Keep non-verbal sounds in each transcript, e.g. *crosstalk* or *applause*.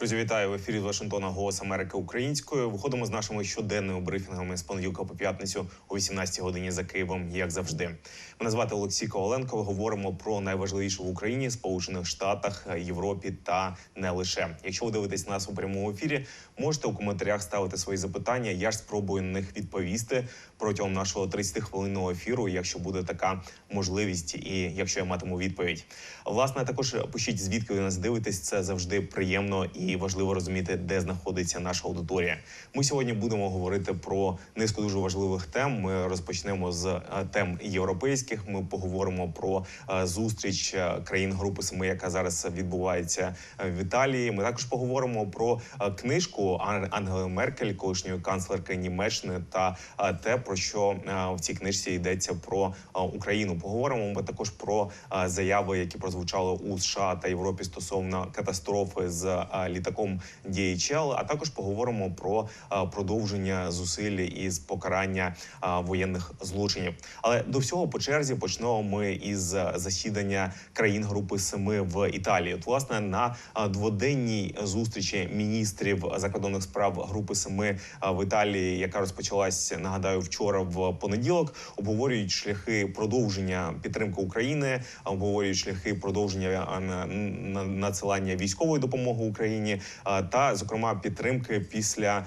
Друзі, вітаю в ефірі з Вашингтона Голос Америки українською. Виходимо з нашими щоденними брифінгами з понеділка по п'ятницю о 18 годині за Києвом, як завжди. Мене звати Олексій Коваленко. Говоримо про найважливіше в Україні, Сполучених Штатах, Європі та не лише. Якщо ви дивитесь нас у прямому ефірі, можете у коментарях ставити свої запитання. Я ж спробую на них відповісти протягом нашого 30 хвилинного ефіру, якщо буде така можливість, і якщо я матиму відповідь. Власне, також пишіть звідки ви нас дивитесь. Це завжди приємно і важливо розуміти, де знаходиться наша аудиторія. Ми сьогодні будемо говорити про низку дуже важливих тем. Ми розпочнемо з е, тем європейських. Ми поговоримо про е, зустріч е, країн Групи Семи, яка зараз відбувається в Італії. Ми також поговоримо про книжку Ан- Ангели Меркель, колишньої канцлерки Німеччини, та те, про що в цій книжці йдеться про Україну. Поговоримо ми також про заяви, які прозвучали у США та Європі стосовно катастрофи з е, літаком DHL, а також поговоримо про е, продовження зусиль із покарання е, воєнних злочинів. Але до всього по черзі почнемо ми із е, засідання країн Групи Семи в Італії. От, власне, на дводенній зустрічі міністрів закордонних справ Групи Семи в Італії, яка розпочалась, нагадаю, вчора в понеділок, обговорюють шляхи продовження підтримки України, обговорюють шляхи продовження на- на- надсилання військової допомоги Україні а, та, зокрема, підтримки після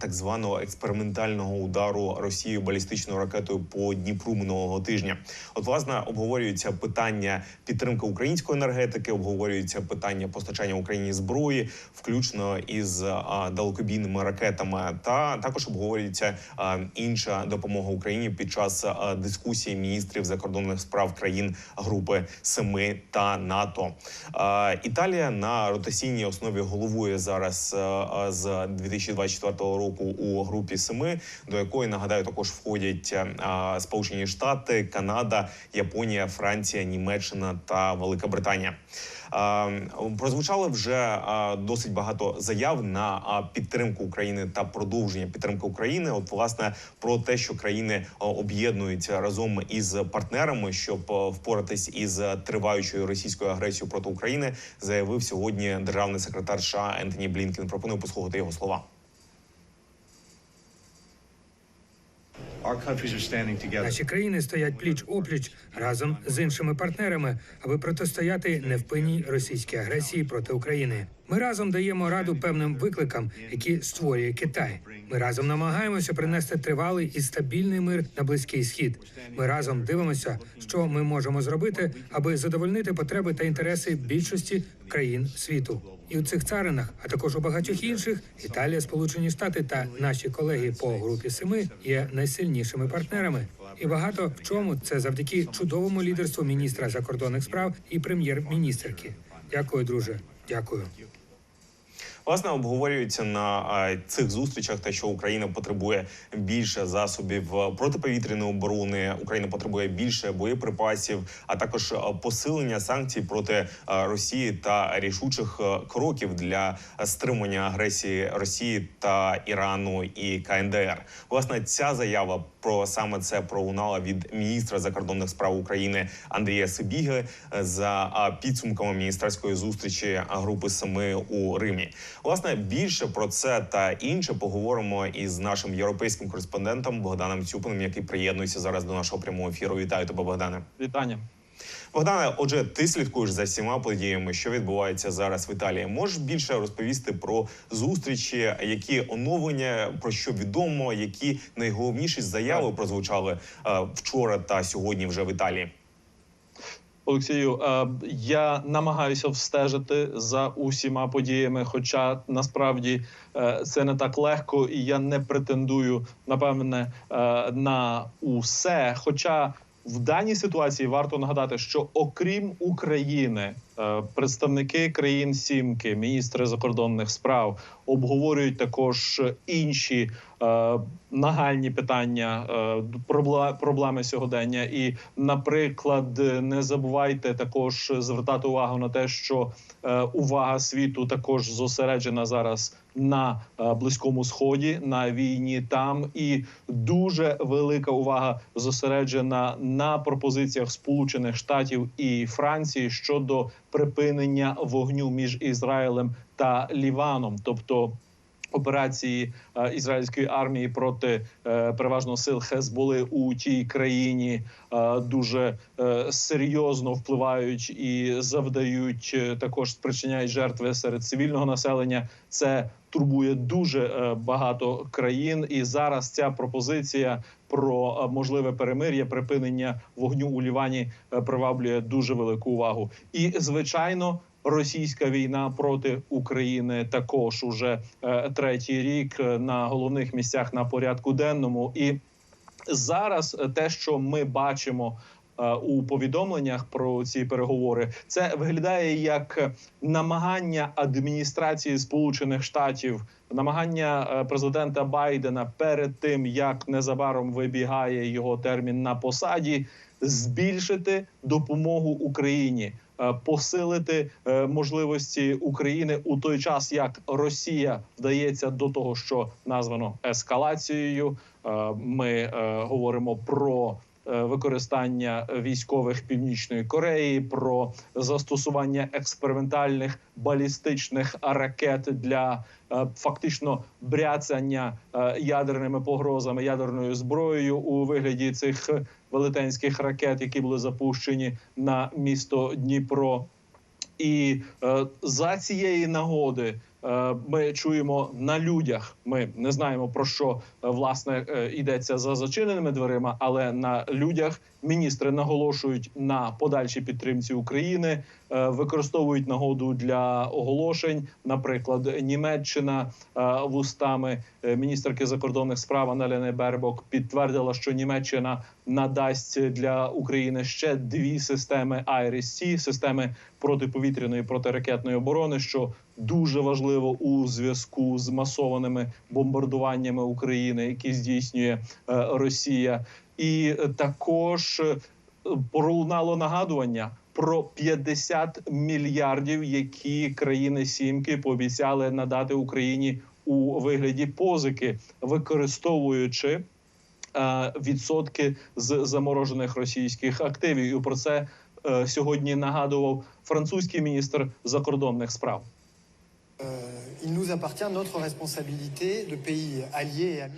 так званого експериментального удару Росією балістичною ракетою по Дніпру минулого тижня. От власне обговорюються питання підтримки української енергетики, обговорюються питання постачання Україні зброї, включно із далекобійними ракетами, та також обговорюється інша допомога Україні під час дискусії міністрів закордонних справ країн групи Семи та НАТО. Італія на ротаційній основі головує зараз а, а, з 2024 року у групі Семи, до якої нагадаю також входять Сполучені Штати, Канада, Японія, Франція, Німеччина та Велика Британія. А, Прозвучало вже досить багато заяв на підтримку України та продовження підтримки України. От власне про те, що країни об'єднуються разом із партнерами, щоб впоратись із триваючою російською агресією проти України, заявив сьогодні державний секретар США Ентоні Блінкен. Пропоную послухати його слова. Наші країни стоять пліч опліч разом з іншими партнерами, аби протистояти невпинній російській агресії проти України. Ми разом даємо раду певним викликам, які створює Китай. Ми разом намагаємося принести тривалий і стабільний мир на близький схід. Ми разом дивимося, що ми можемо зробити, аби задовольнити потреби та інтереси більшості країн світу. І у цих царинах, а також у багатьох інших, Італія, Сполучені Штати та наші колеги по групі семи є найсильнішими партнерами. І багато в чому це завдяки чудовому лідерству міністра закордонних справ і прем'єр-міністерки. Дякую, друже. Дякую. Власне, обговорюється на цих зустрічах те, що Україна потребує більше засобів е, протиповітряної оборони. Україна потребує більше боєприпасів, а також е, посилення санкцій проти е, Росії та рішучих кроків для стримання агресії Росії та Ірану і КНДР. Власне, ця заява про саме це пролунала від міністра закордонних справ України Андрія Сибіги за підсумками міністерської зустрічі групи Семи у Римі. Власне, більше про це та інше поговоримо із нашим європейським кореспондентом Богданом Цюпиним, який приєднується зараз до нашого прямого ефіру. Вітаю тебе, Богдане. Вітання. Богдане, отже, ти слідкуєш за всіма подіями, що відбувається зараз в Італії. Можеш більше розповісти про зустрічі, які оновлення, про що відомо, які найголовніші заяви прозвучали е, вчора та сьогодні вже в Італії. Олексію, е, я намагаюся встежити за усіма подіями, хоча насправді е, це не так легко, і я не претендую напевне е, на усе. Хоча в даній ситуації варто нагадати, що окрім України, представники країн сімки, міністри закордонних справ обговорюють також інші нагальні питання, е, проблеми сьогодення. І, наприклад, не забувайте також звертати увагу на те, що е, увага світу також зосереджена зараз на е, близькому сході, на війні там, і дуже велика увага зосереджена на пропозиціях Сполучених Штатів і Франції щодо припинення вогню між Ізраїлем та Ліваном, тобто. Операції е, ізраїльської армії проти е, переважно сил Хезболи у тій країні е, дуже серйозно впливають і завдають також спричиняють жертви серед цивільного населення. Це турбує дуже багато країн, і зараз ця пропозиція про можливе перемир'я, припинення вогню у Лівані приваблює дуже велику увагу. І звичайно. Російська війна проти України також уже е, третій рік е, на головних місцях на порядку денному. І зараз е, те, що ми бачимо у повідомленнях про ці переговори, це виглядає як намагання адміністрації Сполучених Штатів, намагання президента Байдена перед тим як незабаром вибігає його термін на посаді, збільшити допомогу Україні. Е, Посилити е, можливості України у той час, як Росія вдається до того, що названо ескалацією. Е, Ми говоримо про використання військових північної Кореї, про застосування експериментальних балістичних ракет для фактично бряцання ядерними погрозами ядерною зброєю у вигляді цих велетенських ракет, які були запущені на місто Дніпро. І е, за цієї нагоди ми чуємо на людях. Ми не знаємо про що е, власне е, йдеться за зачиненими дверима, але на людях міністри наголошують на подальшій підтримці України, е, використовують нагоду для оголошень. Наприклад, Німеччина е, вустами е, міністерки закордонних справ Аналіни Бербок підтвердила, що Німеччина надасть для України ще дві системи IRIS-T, системи протиповітряної протиракетної оборони, що дуже важливо у зв'язку з масованими бомбардуваннями України, які здійснює е, Росія, і е, також е, пролунало нагадування. Про 50 мільярдів, які країни сімки пообіцяли надати Україні у вигляді позики, використовуючи відсотки з заморожених російських активів. І про це сьогодні нагадував французький міністр закордонних справ.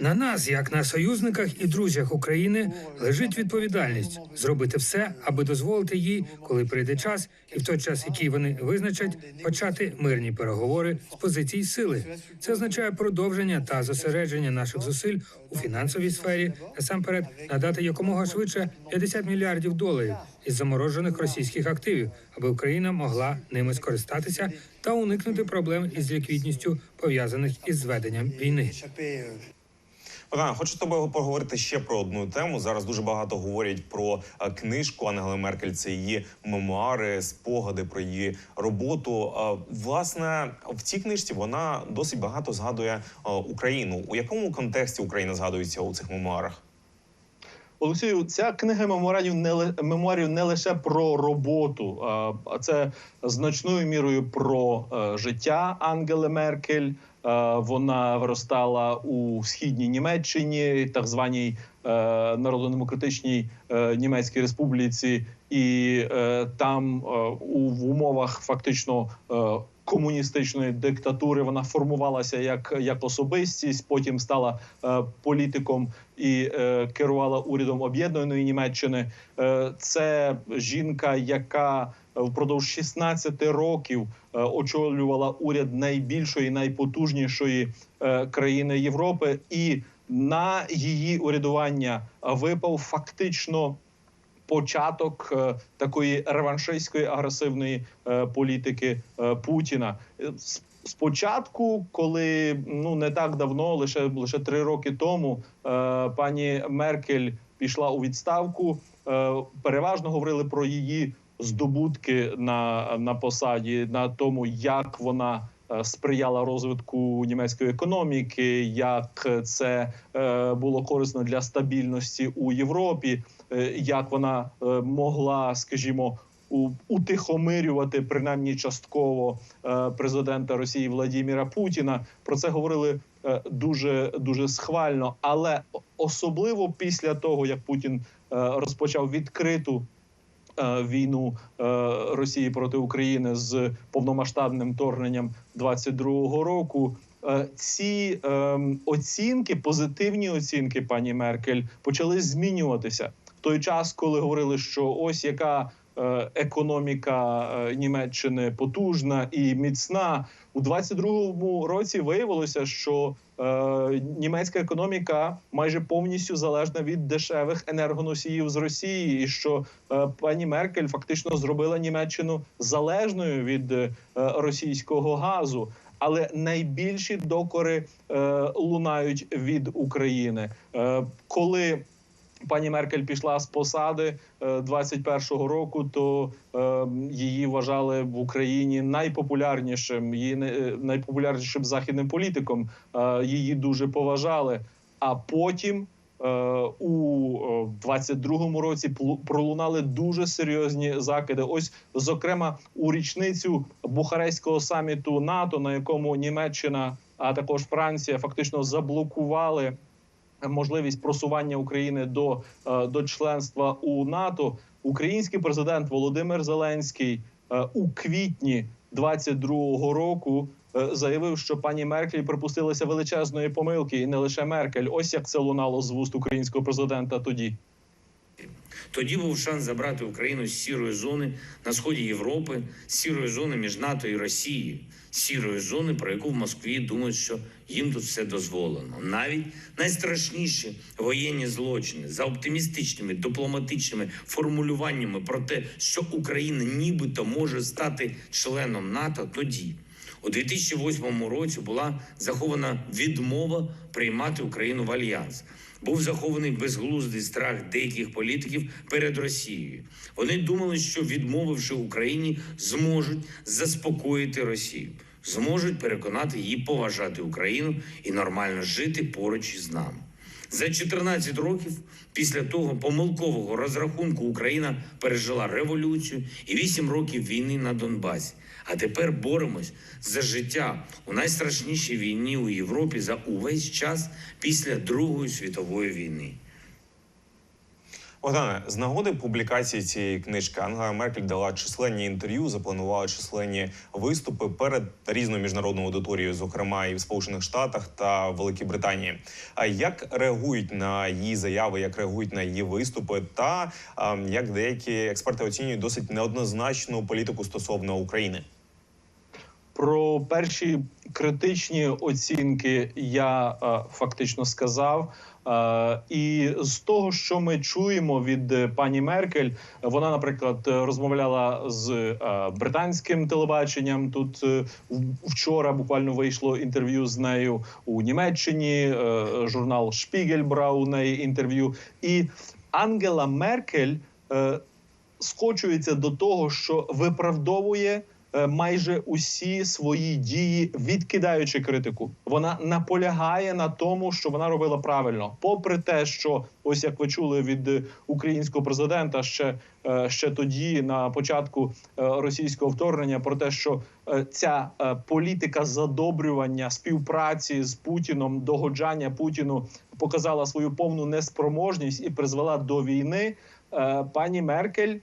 На нас, як на союзниках і друзях України, лежить відповідальність. Зробити все, аби дозволити їй, коли прийде час, і в той час, який вони визначать, почати мирні переговори з позицій сили. Це означає продовження та зосередження наших зусиль у фінансовій сфері, насамперед надати якомога швидше 50 мільярдів доларів із заморожених російських активів, аби Україна могла ними скористатися та уникнути проблем із ліквідністю пов'язаних із зведенням війни. Euh, хочу з тобою поговорити ще про одну тему. Зараз дуже багато говорять про е, книжку Ангели Меркель. Це її мемуари, спогади про її роботу. Е, Власне, в цій книжці вона досить багато згадує е, Україну. У якому контексті Україна згадується у цих мемуарах? Олексію, ця книга мемуарів не мемуарів не лише про роботу, а- це значною мірою про життя Ангели Меркель. Е, Вона виростала у східній Німеччині, так званій е, Народно-демократичній е, Німецькій Республіці, і там в умовах фактично. Комуністичної диктатури вона формувалася як, як особистість, потім стала політиком і керувала урядом об'єднаної Німеччини. Це жінка, яка впродовж 16 років е, очолювала уряд найбільшої, найпотужнішої е, країни Європи, і на її урядування випав фактично. Початок е, такої реваншистської агресивної політики Путіна спочатку, коли ну не так давно, лише лише три роки тому, пані Меркель пішла у відставку. Переважно говорили про її здобутки на, на посаді, на тому, як вона. е, Сприяла розвитку німецької економіки, як це е, було корисно для стабільності у Європі, е, як вона могла, скажімо, утихомирювати принаймні частково президента Росії Владіміра Путіна. Про це говорили дуже дуже схвально, але особливо після того, як Путін розпочав відкриту війну е, Росії проти України з повномасштабним вторгненням 22-го року. Е, Ці е, оцінки, позитивні оцінки пані Меркель, почали змінюватися в той час, коли говорили, що ось яка е, економіка е, Німеччини потужна і міцна. У 22-му році виявилося, що е, німецька економіка майже повністю залежна від дешевих енергоносіїв з Росії, і що е, пані Меркель фактично зробила Німеччину залежною від е, російського газу. Але найбільші докори е, лунають від України, е, коли пані Меркель пішла з посади е, 21-го року, то е, її вважали в Україні найпопулярнішим, її е, найпопулярнішим західним політиком. Е, Її дуже поважали. А потім е, у е, 22-му році пролунали дуже серйозні закиди. Ось, зокрема, у річницю Бухарестського саміту НАТО, на якому Німеччина, а також Франція фактично заблокували можливість просування України до, е, до членства у НАТО. Український президент Володимир Зеленський е, у квітні 22-го року е, заявив, що пані Меркель припустилася величезної помилки, і не лише Меркель. Ось як це лунало з вуст українського президента тоді. Тоді був шанс забрати Україну з сірої зони на сході Європи, з сірої зони між НАТО і Росією, сірої зони, про яку в Москві думають, що їм тут все дозволено. Навіть найстрашніші воєнні злочини за оптимістичними дипломатичними формулюваннями про те, що Україна нібито може стати членом НАТО тоді. У 2008 році була захована відмова приймати Україну в альянс. Був захований безглуздий страх деяких політиків перед Росією. Вони думали, що відмовивши Україні, зможуть заспокоїти Росію, зможуть переконати її поважати Україну і нормально жити поруч із нами. За 14 років після того помилкового розрахунку Україна пережила революцію і 8 років війни на Донбасі. А тепер боремось за життя у найстрашнішій війні у Європі за увесь час після Другої світової війни. Богдане, з нагоди публікації цієї книжки Ангела Меркель дала численні інтерв'ю, запланувала численні виступи перед різною міжнародною аудиторією, зокрема і в Сполучених Штатах та Великій Британії. А як реагують на її заяви, як реагують на її виступи, та а, як деякі експерти оцінюють досить неоднозначну політику стосовно України? Про перші критичні оцінки я е, фактично сказав. Е, і з того, що ми чуємо від е, пані Меркель, вона, наприклад, розмовляла з е, британським телебаченням. Тут е, вчора буквально вийшло інтерв'ю з нею у Німеччині. е, Журнал Шпігель брав у неї інтерв'ю. І Ангела Меркель е, скочується до того, що виправдовує майже усі свої дії, відкидаючи критику. Вона наполягає на тому, що вона робила правильно, попри те, що ось як ви чули від е, українського президента ще, е, ще тоді, на початку е, російського вторгнення, про те, що е, ця е, політика задобрювання співпраці з Путіном, догоджання Путіну показала свою повну неспроможність і призвела до війни. Е, Пані Меркель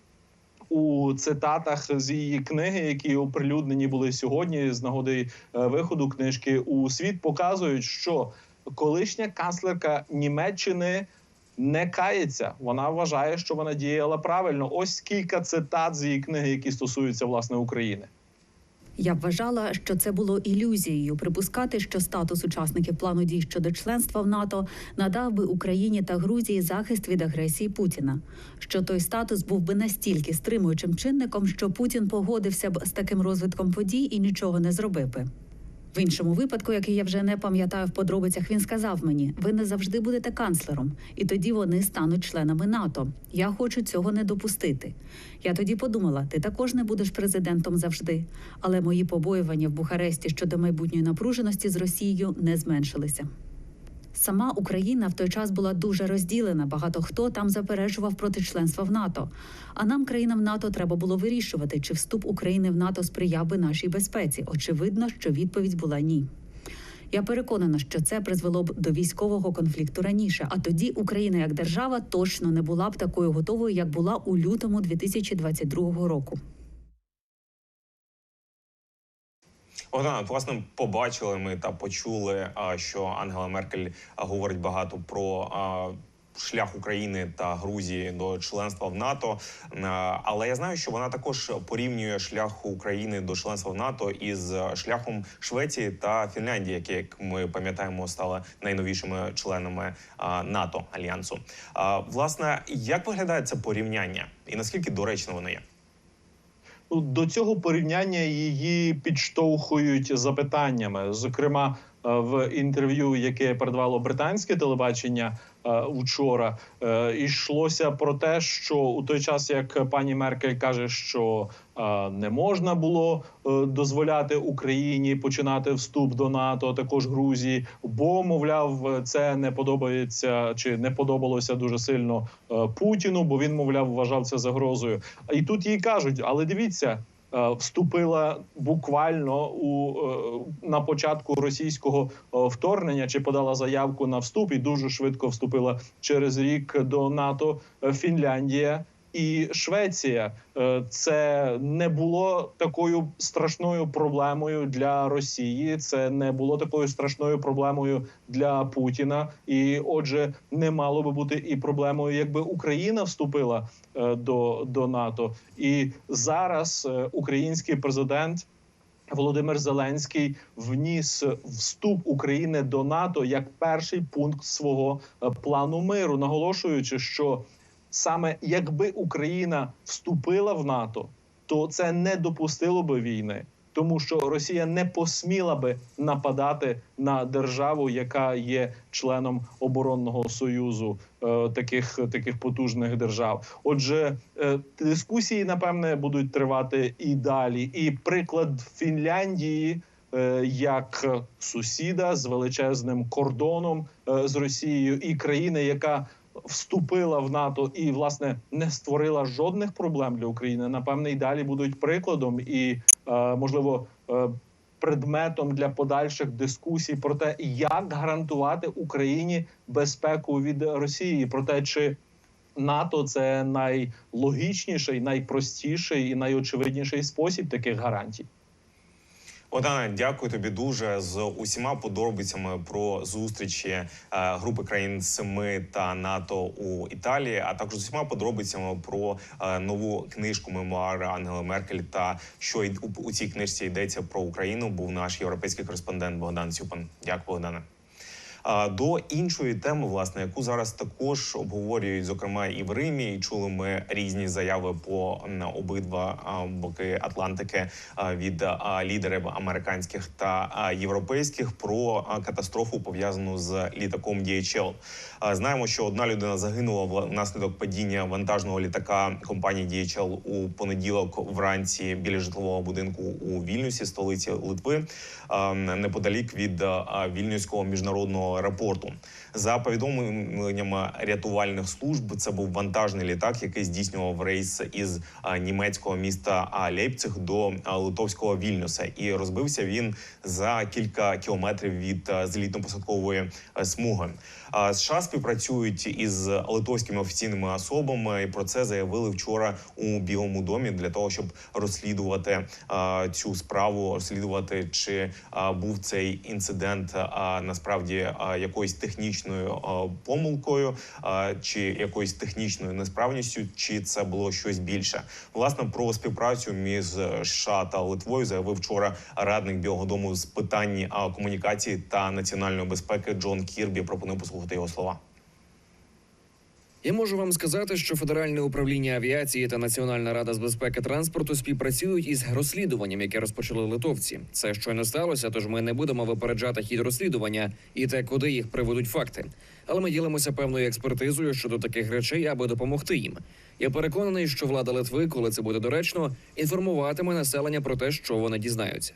у цитатах з її книги, які оприлюднені були сьогодні, з нагоди е, виходу книжки у світ, показують, що колишня канцлерка Німеччини не кається. Вона вважає, що вона діяла правильно. Ось кілька цитат з її книги, які стосуються власне України. Я вважала, що це було ілюзією припускати, що статус учасників плану дій щодо членства в НАТО надав би Україні та Грузії захист від агресії Путіна. Що той статус був би настільки стримуючим чинником, що Путін погодився б з таким розвитком подій і нічого не зробив би. В іншому випадку, який я вже не пам'ятаю в подробицях, він сказав мені: ви не завжди будете канцлером, і тоді вони стануть членами НАТО. Я хочу цього не допустити. Я тоді подумала: ти також не будеш президентом завжди. Але мої побоювання в Бухаресті щодо майбутньої напруженості з Росією не зменшилися. Сама Україна в той час була дуже розділена. Багато хто там заперечував проти членства в НАТО. А нам, країнам НАТО, треба було вирішувати, чи вступ України в НАТО сприяв би нашій безпеці. Очевидно, що відповідь була ні. Я переконана, що це призвело б до військового конфлікту раніше. А тоді Україна як держава точно не була б такою готовою, як була у лютому 2022 року. Богдана, власне, побачили ми та почули, що Ангела Меркель говорить багато про шлях України та Грузії до членства в НАТО. Але я знаю, що вона також порівнює шлях України до членства в НАТО із шляхом Швеції та Фінляндії, які, як ми пам'ятаємо, стали найновішими членами НАТО альянсу. Власне, як виглядає це порівняння, і наскільки доречно воно є? До цього порівняння її підштовхують запитаннями. Зокрема, в інтерв'ю, яке передавало британське телебачення е, учора, е, йшлося про те, що у той час, як пані Меркель каже, що е, не можна було е, дозволяти Україні починати вступ до НАТО, також Грузії, бо мовляв, це не подобається чи не подобалося дуже сильно е, Путіну, бо він, мовляв, вважав це загрозою. І тут їй кажуть, але дивіться. Е, Вступила буквально у е, на початку російського е, вторгнення, чи подала заявку на вступ, і дуже швидко вступила. Через рік до НАТО Фінляндія і Швеція. Е, Це не було такою страшною проблемою для Росії. Це не було такою страшною проблемою для Путіна. І, отже, не мало би бути і проблемою, якби Україна вступила е, до, до НАТО. І зараз е, український президент. Володимир Зеленський вніс вступ України до НАТО як перший пункт свого плану миру, наголошуючи, що саме якби Україна вступила в НАТО, то це не допустило би війни, тому що Росія не посміла би нападати на державу, яка є членом оборонного союзу е, таких, таких потужних держав. Отже, е, дискусії напевне будуть тривати і далі. І приклад Фінляндії. е, Як сусіда з величезним кордоном е, з Росією, і країни, яка вступила в НАТО і власне не створила жодних проблем для України. Напевне, і далі будуть прикладом і е, можливо е, предметом для подальших дискусій про те, як гарантувати Україні безпеку від Росії, про те, чи НАТО це найлогічніший, найпростіший і найочевидніший спосіб таких гарантій. Богдане, дякую тобі дуже з усіма подробицями про зустрічі е, групи країн Семи та НАТО у Італії, а також з усіма подробицями про е, нову книжку мемуари Ангели Меркель та що у цій книжці йдеться про Україну. Був наш європейський кореспондент Богдан Цюпан. Дякую, Богдане. До іншої теми, власне, яку зараз також обговорюють, зокрема і в Римі, і чули ми різні заяви по обидва боки Атлантики від лідерів американських та європейських про катастрофу пов'язану з літаком DHL. Знаємо, що одна людина загинула внаслідок падіння вантажного літака компанії DHL у понеділок вранці біля житлового будинку у Вільнюсі, столиці Литви, неподалік від Вільнюського міжнародного аеропорту. За повідомленнями рятувальних служб, це був вантажний літак, який здійснював рейс із німецького міста Лейпциг до литовського Вільнюса, і розбився він за кілька кілометрів від злітно-посадкової смуги. США співпрацюють із литовськими офіційними особами, і про це заявили вчора у Білому домі для того, щоб розслідувати цю справу, розслідувати, чи був цей інцидент насправді якоюсь технічною помилкою, чи якоюсь технічною несправністю, чи це було щось більше. Власне про співпрацю між США та Литвою заявив вчора радник Білого дому з питань комунікації та національної безпеки Джон Кірбі. Пропоную послухати його слова. Я можу вам сказати, що Федеральне управління авіації та Національна рада з безпеки транспорту співпрацюють із розслідуванням, яке розпочали литовці. Це щойно сталося, тож ми не будемо випереджати хід розслідування і те, куди їх приведуть факти. Але ми ділимося певною експертизою щодо таких речей, аби допомогти їм. Я переконаний, що влада Литви, коли це буде доречно, інформуватиме населення про те, що вони дізнаються.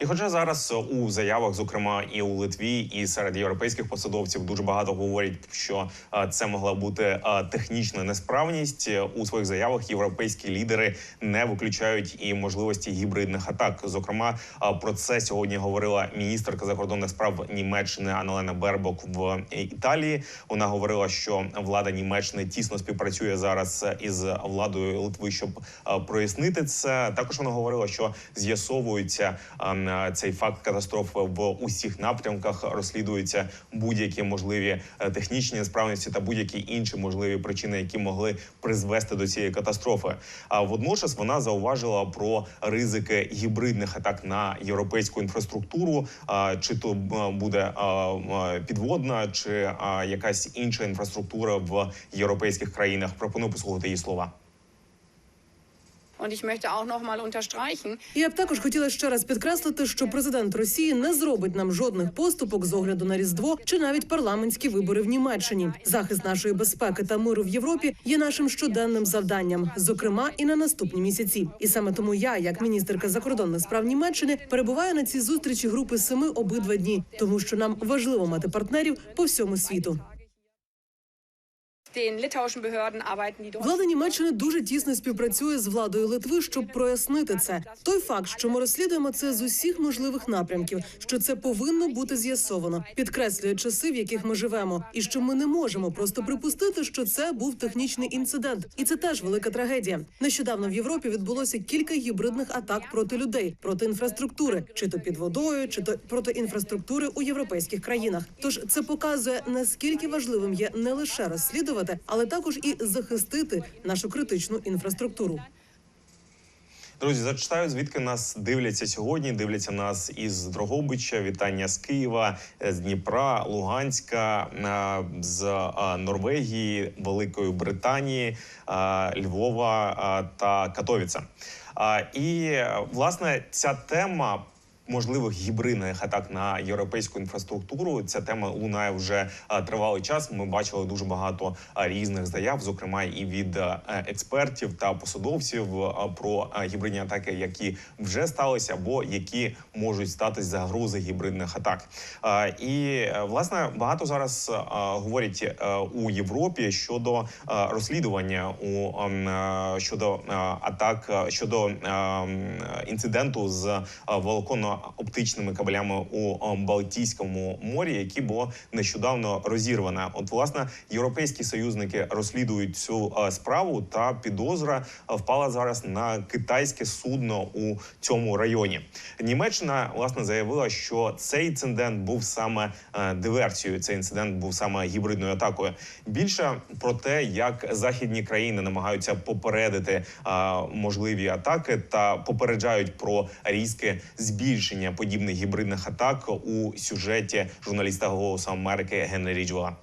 І хоча зараз у заявах, зокрема і у Литві, і серед європейських посадовців дуже багато говорять, що е, це могла бути е, технічна несправність е, у своїх заявах. Європейські лідери не виключають і можливості гібридних атак. Зокрема, е, про це сьогодні говорила міністерка закордонних справ Німеччини Аналена Бербок в Італії. Вона говорила, що влада Німеччини тісно співпрацює зараз із владою Литви, щоб е, прояснити це. Також вона говорила, що з'ясовується е, цей факт катастрофи в усіх напрямках. Розслідуються будь-які можливі е, технічні несправності та будь-які інші можливі причини, які могли призвести до цієї катастрофи. А водночас вона зауважила про ризики гібридних атак на європейську інфраструктуру, чи то е, буде а, підводна, чи якась інша інфраструктура в європейських країнах. Пропоную послухати її слова. Я б також хотіла ще раз підкреслити, що президент Росії не зробить нам жодних поступок з огляду на різдво чи навіть парламентські вибори в Німеччині. Захист нашої безпеки та миру в Європі є нашим щоденним завданням, зокрема і на наступні місяці. І саме тому я, як міністерка закордонних справ Німеччини, перебуваю на цій зустрічі групи семи обидва дні, тому що нам важливо мати партнерів по всьому світу. Влада Німеччини дуже тісно співпрацює з владою Литви, щоб прояснити це. Той факт, що ми розслідуємо це з усіх можливих напрямків, що це повинно бути з'ясовано, підкреслює часи, в яких ми живемо, і що ми не можемо просто припустити, що це був технічний інцидент, і це теж велика трагедія. Нещодавно в Європі відбулося кілька гібридних атак проти людей, проти інфраструктури, чи то під водою, чи то проти інфраструктури у європейських країнах. Тож це показує наскільки важливим є не лише розслідувати, але також і захистити нашу критичну інфраструктуру. Друзі, зачитаю, звідки нас дивляться сьогодні. Дивляться нас із Дрогобича, вітання з Києва, е, з Дніпра, Луганська, е, з е, Норвегії, Великої Британії, Львова та Катовіца. І власне ця тема. Можливих гібридних атак на європейську інфраструктуру ця тема лунає вже е, тривалий час. Ми бачили дуже багато е, різних заяв, зокрема і від е, експертів та посадовців про гібридні атаки, які вже сталися, або які можуть статись загрози гібридних атак. І власне багато зараз говорять у Європі щодо розслідування у ем, щодо атак щодо е, інциденту з е, волоконно-оптичними кабелями у е, Балтійському морі, які було нещодавно розірване. От власне європейські союзники розслідують цю е, справу, та підозра е, впала зараз на китайське судно у цьому районі. Німеччина власне заявила, що цей інцидент був саме е, диверсією. Цей інцидент був саме гібридною атакою. Більше про те, як західні країни намагаються попередити можливі атаки та попереджають про різке збільшення подібних гібридних атак у сюжеті журналіста Голосу Америки Генрі Ріджвела.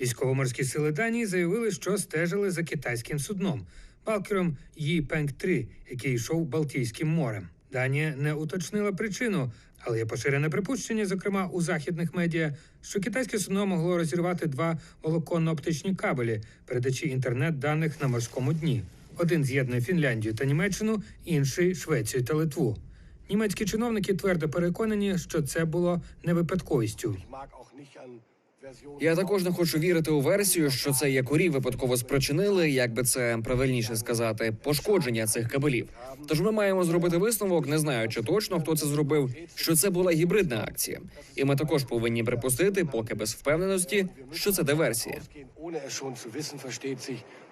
Військово-морські сили Данії заявили, що стежили за китайським судном балкером Ї Пенг 3 який йшов Балтійським морем. Данія не уточнила причину, але є поширене припущення, зокрема у західних медіа, що китайське судно могло розірвати два волоконно-оптичні кабелі, передачі інтернет-даних на морському дні. Один з'єднує Фінляндію та Німеччину, інший Швецію та Литву. Німецькі чиновники твердо переконані, що це було не випадковістю. Я також не хочу вірити у версію, що це якорі випадково спричинили, як би це правильніше сказати, пошкодження цих кабелів. Тож ми маємо зробити висновок, не знаючи точно, хто це зробив, що це була гібридна акція, і ми також повинні припустити, поки без впевненості, що це диверсія.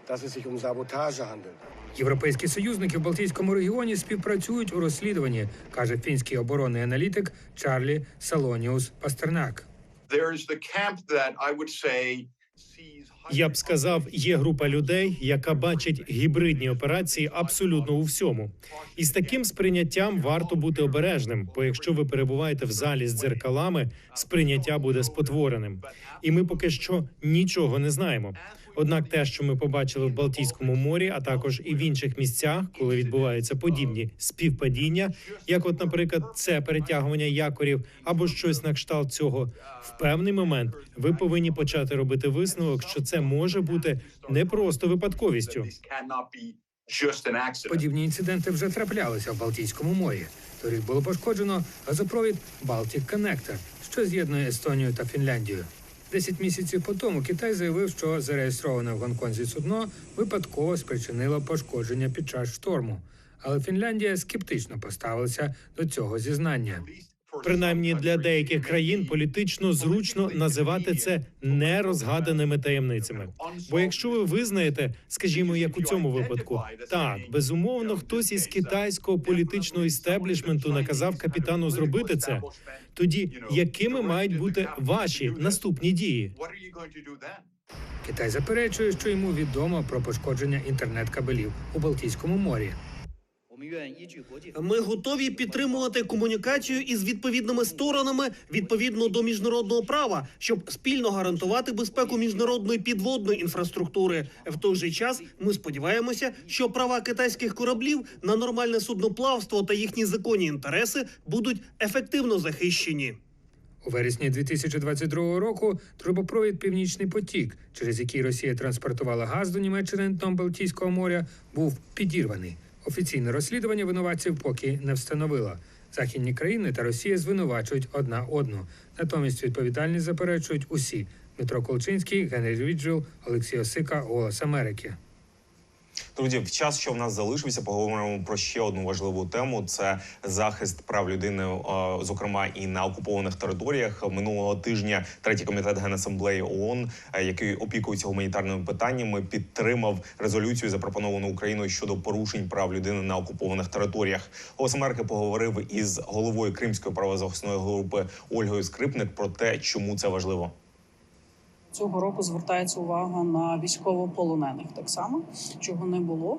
Um Sabotage handelt. Європейські союзники в Балтійському регіоні співпрацюють у розслідуванні, каже фінський оборонний аналітик Чарлі Салоніус Пастернак. Я б сказав, є група людей, яка бачить гібридні операції абсолютно у всьому. І з таким сприйняттям варто бути обережним, бо якщо ви перебуваєте в залі з дзеркалами, сприйняття буде спотвореним. І ми поки що нічого не знаємо. Однак, те, що ми побачили в Балтійському морі, а також і в інших місцях, коли відбуваються подібні співпадіння, як, от, наприклад, це перетягування якорів або щось на кшталт цього, в певний момент ви повинні почати робити висновок, що це може бути не просто випадковістю. Подібні інциденти вже траплялися в Балтійському морі. Торік було пошкоджено газопровід Baltic Connector, що з'єднує Естонію та Фінляндію. Десять місяців по тому Китай заявив, що зареєстроване в Гонконзі судно випадково спричинило пошкодження під час шторму. Але Фінляндія скептично поставилася до цього зізнання. Принаймні для деяких країн політично зручно називати це нерозгаданими таємницями. Бо якщо ви визнаєте, скажімо, як у цьому випадку, так безумовно, хтось із китайського політичного істеблішменту наказав капітану зробити це. Тоді якими мають бути ваші наступні дії? Китай заперечує, що йому відомо про пошкодження інтернет-кабелів у Балтійському морі. Ми готові підтримувати комунікацію із відповідними сторонами відповідно до міжнародного права, щоб спільно гарантувати безпеку міжнародної підводної інфраструктури. В той же час ми сподіваємося, що права китайських кораблів на нормальне судноплавство та їхні законні інтереси будуть ефективно захищені. У вересні 2022 року трубопровід Північний потік, через який Росія транспортувала газ до Німеччини дном Балтійського моря, був підірваний. Офіційне розслідування винуватців поки не встановило. Західні країни та Росія звинувачують одна одну. Натомість відповідальність заперечують усі: Дмитро Колчинський, Генрі Віджил, Олексій Осика, Голос Америки. Друзі, в час, що в нас залишився, поговоримо про ще одну важливу тему: це захист прав людини, е, зокрема і на окупованих територіях. Минулого тижня третій комітет генасамблеї ООН, е, який опікується гуманітарними питаннями, підтримав резолюцію, запропоновану Україною щодо порушень прав людини на окупованих територіях. Голос Америки поговорив із головою Кримської правозахисної групи Ольгою Скрипник про те, чому це важливо. Цього року звертається увага на військовополонених, так само чого не було,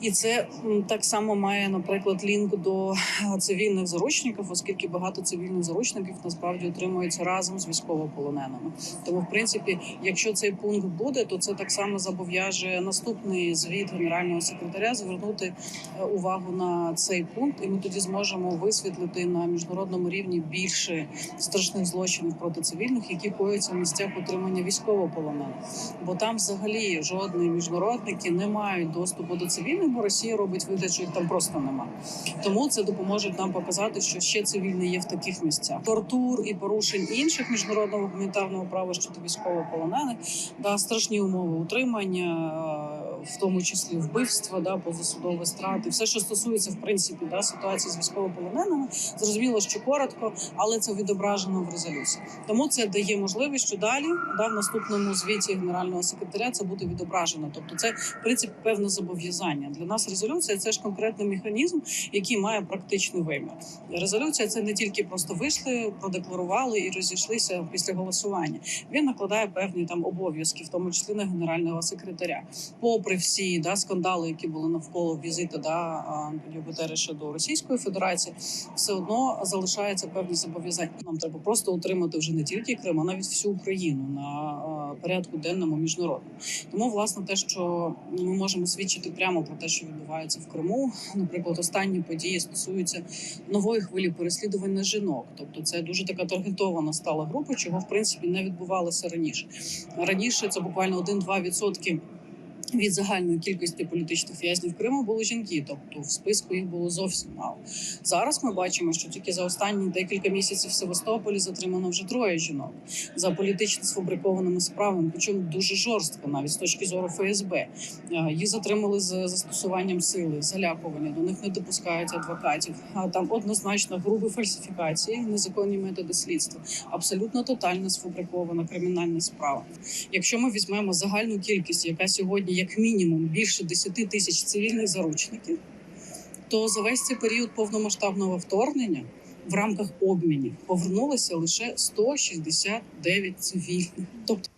і це так само має, наприклад, лінк до *laughs* цивільних заручників, оскільки багато цивільних заручників насправді отримуються разом з військовополоненими. Тому, в принципі, якщо цей пункт буде, то це так само зобов'яже наступний звіт генерального секретаря звернути е, увагу на цей пункт, і ми тоді зможемо висвітлити на міжнародному рівні більше страшних злочинів проти цивільних, які коються в місцях утримання військовополонених. Бо там взагалі жодні міжнародники не мають доступу до цивільних, бо Росія робить вигляд, що їх там просто немає. Тому це допоможе нам показати, що ще цивільні є в таких місцях. Тортур і порушень інших міжнародного гуманітарного права щодо військовополонених, да страшні умови утримання, в тому числі вбивства, да позасудові страти, все, що стосується в принципі да ситуації з військовополоненими, зрозуміло, що коротко, але це відображено в резолюції. Тому це дає можливість, що далі да в наступному звіті генерального секретаря це буде відображено. Тобто, це в принципі певне зобов'язання для нас. Резолюція це ж конкретний механізм, який має практичний вимір. Резолюція це не тільки просто вийшли, продекларували і розійшлися після голосування. Він накладає певні там обов'язки, в тому числі на генерального секретаря. Попри всі да скандали, які були навколо візиту да Антоніо Гутерреша до Російської Федерації, все одно залишається певні зобов'язання. Нам треба просто утримати вже не тільки Крим, а навіть всю Україну на а, порядку денному міжнародному. Тому власне те, що ми можемо свідчити прямо про те, що відбувається в Криму, наприклад, останні події стосуються нової хвилі переслідування жінок. Тобто, це дуже така таргетована стала група, чого в принципі не відбувалося раніше. Раніше це буквально 1-2 відсотки. Від загальної кількості політичних в'язнів Криму були жінки, тобто в списку їх було зовсім мало. Зараз ми бачимо, що тільки за останні декілька місяців в Севастополі затримано вже троє жінок за політично сфабрикованими справами, причому дуже жорстко, навіть з точки зору ФСБ. Е, Їх затримали з застосуванням сили, залякування. До них не допускають адвокатів. А там однозначно грубі фальсифікації, незаконні методи слідства, абсолютно тотальна сфабрикована кримінальна справа. Якщо ми візьмемо загальну кількість, яка сьогодні як мінімум більше 10 тисяч цивільних заручників, то за весь цей період повномасштабного вторгнення в рамках обмінів повернулося лише 169 цивільних. Тобто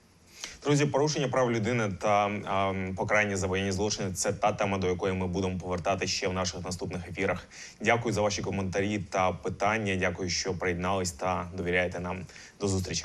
Друзі, порушення прав людини та а, покарання за воєнні злочини це та тема, до якої ми будемо повертати ще в наших наступних ефірах. Дякую за ваші коментарі та питання. Дякую, що приєднались та довіряєте нам. До зустрічі.